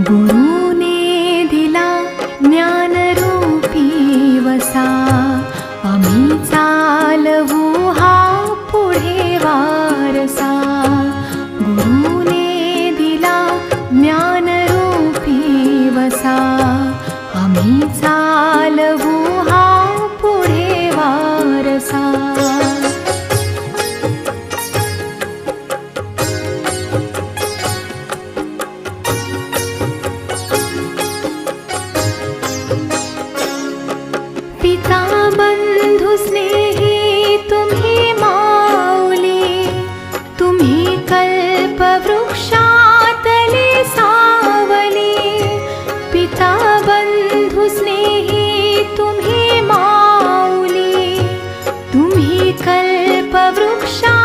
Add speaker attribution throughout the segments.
Speaker 1: गुरुने दिला ज्ञानरूपी वसा. आम्ही चालवू हा पुढे वारसा. गुरुने दिला ज्ञानरूपी वसा. आम्ही चालवू पिता बंधु स्नेही तुम्ही माऊली. तुम्ही कल्पवृक्षातले सावली. पिता बंधु स्नेही तुम्ही माऊली. तुम्ही कल्पवृक्षा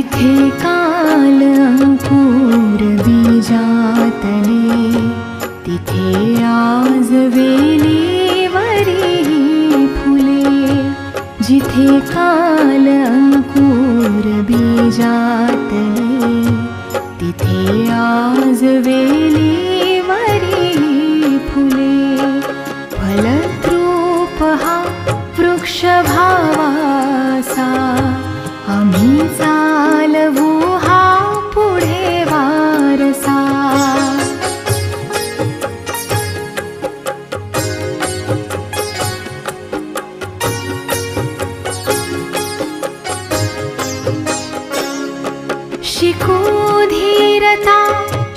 Speaker 1: तिथे काल अंकुर बीजातले तिथे आज वेलीवरी फुले जिथे काल अंकुर बीजातले तिथे आज वेलीवरी फुले फलद्रूप हा वृक्ष शिकू धीरता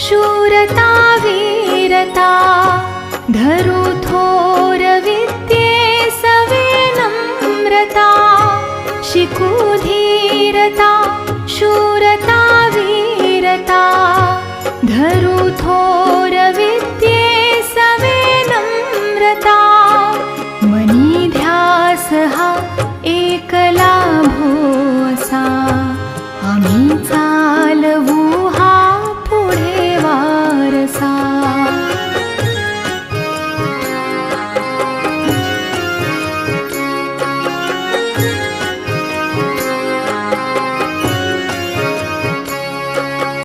Speaker 1: शूरता वीरता धरू थोर विद्ये सवे नम्रता शिकू धीरता शूरता वीरता धरू थोर विद्ये सवे नम्रता मनी ध्यास हा एकला भोसा आम्हीचा vous.